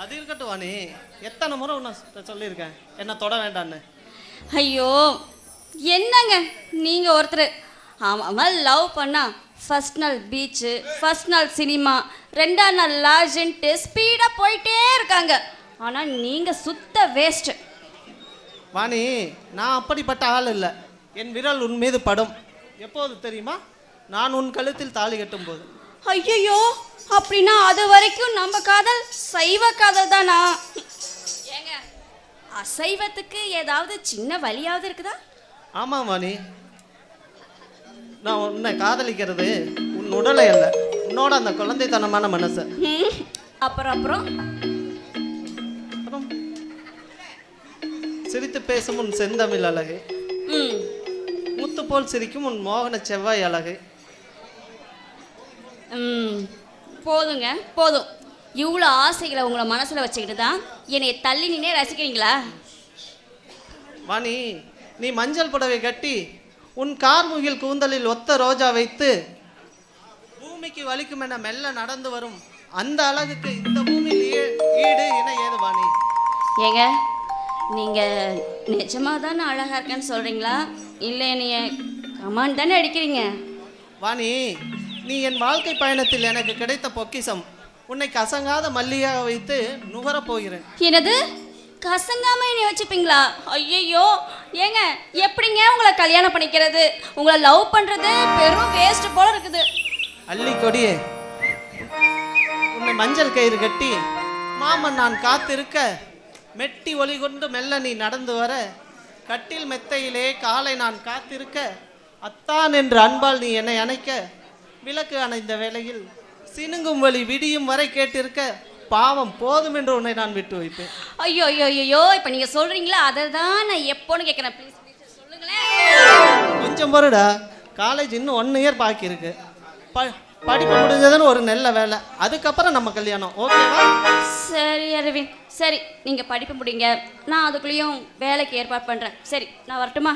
வாணி. எத்தனை முறை உன்னை சொல்லியிருக்கேன்? என்ன தொட வேண்டான்னு. ஐயோ என்னங்க? நீங்க ஒருத்தர். அவன் லவ் பண்ணா ஃபர்ஸ்ட் நாள் பீச்சு ஃபர்ஸ்ட் நாள் சினிமா ரெண்டாம் நாள் லார்ஜன்ட்டு ஸ்பீடாக போயிட்டே இருக்காங்க. ஆனால் நீங்கள் சுத்த வேஸ்ட் வாணி நான் அப்படிப்பட்ட ஆள் இல்லை. என் விரல் உன் மீது படும். எப்போது தெரியுமா? நான் உன் கழுத்தில் தாலி கட்டும் போது ஐயோ அப்படின்னா அது வரைக்கும் நம்ம காதல் சைவ காதல் தானா? ஏங்க அசைவத்துக்கு ஏதாவது சின்ன வழியாவது இருக்குதா? ஆமாம் வாணி. நான் உன்னை காதலிக்கிறது உன் உடலை அல்ல உன்னோட அந்த குழந்தைத்தனமான மனசை. ம், அப்புறம் அப்புறம்? அப்புறம் சிரித்து பேசும் உன் செந்தமிழ் அழகு. ம். முத்து போல் சிரிக்கும் உன் மோகன செவ்வாய் அழகு. போதுங்க. போதும். இவ்வளோ ஆசைகளை உங்களை மனசில் வச்சுக்கிட்டு தான் என்னை தள்ளி நின்னே ரசிக்கிறீங்களா? வாணி நீ மஞ்சள் புடவை கட்டி உன் கார்முகில் கூந்தலில் ஒத்த ரோஜா வைத்து பூமிக்கு வலிக்கும் என மெல்ல நடந்து வரும் அந்த அழகுக்கு இந்த பூமியில் ஈடு இணை ஏது வாணி? ஏங்க நீங்கள் நிஜமாக தானே அழகாக இருக்கேன்னு சொல்கிறீங்களா இல்லை என்னைய கமாண்ட் தானே அடிக்கிறீங்க? வாணி நீ என் வாழ்க்கை பயணத்தில் எனக்கு கிடைத்த பொக்கிஷம். உன்னை கசங்காத மல்லியாக வைத்து நுகரப் போகிறேன். என்னது? கசங்காம என்னை வச்சுப்பீங்களா? ஐயையோ. ஏங்க எப்படிங்க உங்களை கல்யாணம் பண்ணிக்கிறது? உங்களை லவ் பண்ணுறது பெரும் வேஸ்ட் போல இருக்குது. அள்ளி கொடியே. உன்னை மஞ்சள் கயிறு கட்டி மாமன் நான் காத்திருக்க மெட்டி ஒளி கொண்டு மெல்ல நீ நடந்து வர கட்டில் மெத்தையிலே காலை நான் காத்திருக்க அத்தான் என்று அன்பால் நீ என்னை அணைக்க விளக்கு அணைந்த வேளையில் சினுங்கும் வழி விடியும் வரை கேட்டிருக்க பாவம் போதும் என்று உன்னை நான் விட்டு வைப்பேன். ஐயோ ஐயோ ஐயோ இப்போ நீங்கள் சொல்கிறீங்களா அதை தான் நான் எப்போன்னு கேட்குறேன் ப்ளீஸ் சொல்லுங்களேன். கொஞ்சம் பொருடா காலேஜ் இன்னும் ஒன் இயர் பாக்கி இருக்கு. ப படிப்பு முடிஞ்சதுன்னு ஒரு நல்ல வேலை. அதுக்கப்புறம் நம்ம கல்யாணம். ஓகேவா சரி அரவிந்த். சரி நீங்கள் படிப்பு முடிங்க. நான் அதுக்குள்ளேயும் வேலைக்கு ஏற்பாடு பண்ணுறேன் சரி நான் வரட்டுமா?